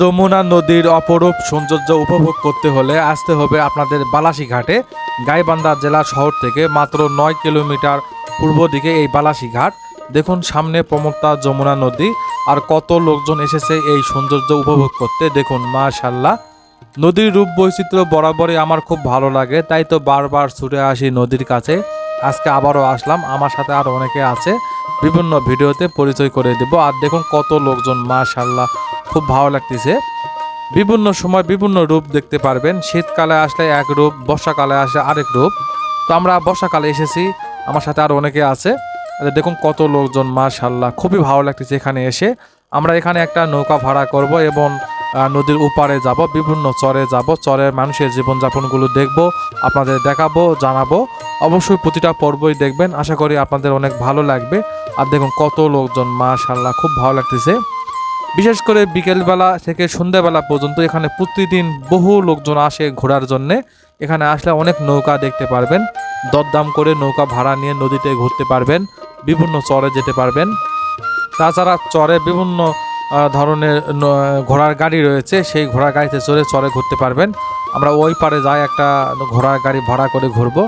যমুনা নদীর অপরূপ সৌন্দর্য উপভোগ করতে হলে আসতে হবে আপনাদের বালাসী ঘাটে গাইবান্ধা জেলা শহর থেকে মাত্র নয় কিলোমিটার পূর্ব দিকে এই বালাসী ঘাট দেখুন, সামনে প্রমত্তা যমুনা নদী আর কত লোকজন এসেছে এই সৌন্দর্য উপভোগ করতে। দেখুন মাশাল্লাহ নদীর রূপ বৈচিত্র্য বরাবরই আমার খুব ভালো লাগে, তাই তো বারবার ছুটে আসি নদীর কাছে। আজকে আবারও আসলাম, আমার সাথে আরও অনেকে আছে। বিভিন্ন ভিডিওতে পরিচয় করে দেব। আর দেখুন, কত লোকজন মাশাল্লাহ খুব ভালো লাগতেছে। বিভিন্ন সময় বিভিন্ন রূপ দেখতে পারবেন। শীতকালে আসলে এক রূপ, বর্ষাকালে আসলে আরেক রূপ। তো আমরা বর্ষাকালে এসেছি। আমার সাথে আর অনেকে আছে। দেখুন কত লোকজন মাশাল্লাহ খুবই ভালো লাগতেছে এখানে এসে। আমরা এখানে একটা নৌকা ভাড়া করব এবং নদীর উপারে যাব, বিভিন্ন চরে যাব। চরের মানুষের জীবনযাপনগুলো দেখব, আপনাদের দেখাবো, জানাব। অবশ্যই প্রতিটা পর্বই দেখবেন। আশা করি আপনাদের অনেক ভালো লাগবে। আর দেখুন কত লোকজন মাশাল্লাহ খুব ভালো লাগতেছে। বিশেষ করে বিকেলবেলা থেকে সন্ধ্যাবেলা পর্যন্ত এখানে প্রতিদিন বহু লোকজন আসে ঘোরার জন্যে। এখানে আসলে অনেক নৌকা দেখতে পারবেন। দরদাম করে নৌকা ভাড়া নিয়ে নদীতে ঘুরতে পারবেন, বিভিন্ন চরে যেতে পারবেন। তাছাড়া চরে বিভিন্ন ধরনের ঘোড়ার গাড়ি রয়েছে, সেই ঘোড়ার গাড়িতে চড়ে চরে ঘুরতে পারবেন। আমরা ওই পারে যাই একটা ঘোড়ার গাড়ি ভাড়া করে ঘুরবো।